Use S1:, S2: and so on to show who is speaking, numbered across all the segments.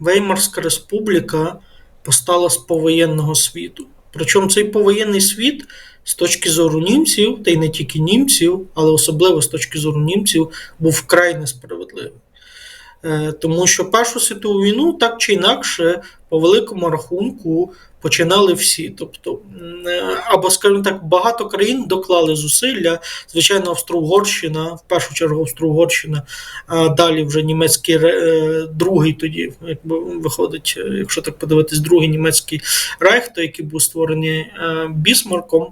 S1: Веймарська республіка постала з повоєнного світу. Причому цей повоєнний світ з точки зору німців, та й не тільки німців, але особливо з точки зору німців, був вкрай несправедливий. Е, Тому що Першу світову війну так чи інакше, по великому рахунку, починали всі. Тобто, е, або, скажімо так, багато країн доклали зусилля. Звичайно, Австро-Угорщина, в першу чергу Австро-Угорщина, а далі вже німецький е, другий тоді, якби виходить, якщо так подивитись, другий німецький райх, той, який був створений Бісмарком.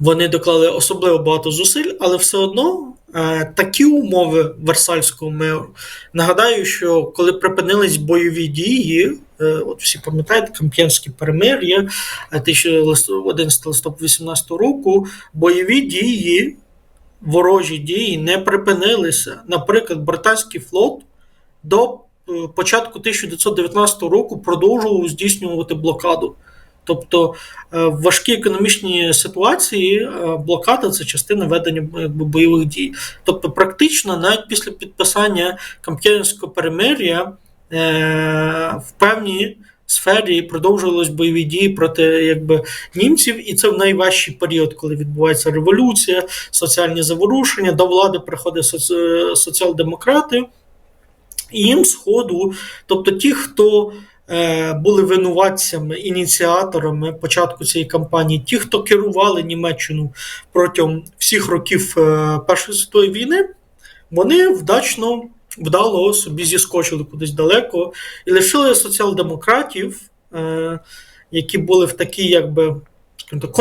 S1: Вони доклали особливо багато зусиль, але все одно е, такі умови Версальського миру. Нагадаю, що коли припинились бойові дії, е, от всі пам'ятаєте, Камп'янське перемир'я е, 11 листопада 18 року, бойові дії, ворожі дії не припинилися. Наприклад, британський флот до е, початку 1919 року продовжував здійснювати блокаду. Тобто е, в важкій економічній ситуації е, блокада це частина ведення бойових дій. Тобто, практично навіть після підписання Камп'янського перемир'я е, в певній сфері продовжувались бойові дії проти якби, німців, і це в найважчий період, коли відбувається революція, соціальні заворушення, до влади приходять соці- соціал-демократи. І їм сходу, тобто ті, хто е, були винуватцями, ініціаторами початку цієї кампанії, ті, хто керували Німеччину протягом всіх років е, Першої світової війни, вони вдачно, вдало собі зіскочили кудись далеко і лишили соціал-демократів, е, які були в такій, якби. Скажімо так,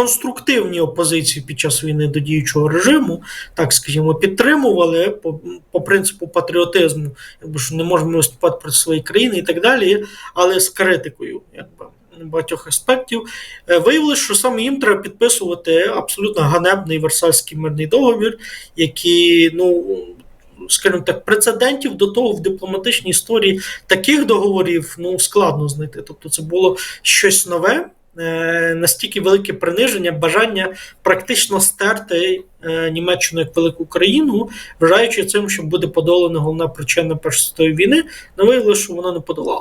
S1: опозиції під час війни до діючого режиму, так скажімо, підтримували по, по принципу патріотизму, якби ж не можемо виступати проти своєї країни і так далі, але з критикою, якби багатьох аспектів, Е, виявилось, що саме їм треба підписувати абсолютно ганебний Версальський мирний договір, який, ну. Скажімо так, прецедентів до того в дипломатичній історії таких договорів ну складно знайти. Тобто, це було щось нове, настільки велике приниження, бажання практично стерти е, Німеччину як велику країну, вважаючи цим, що буде подолана головна причина Першої війни, але виявилося, що вона не подолала.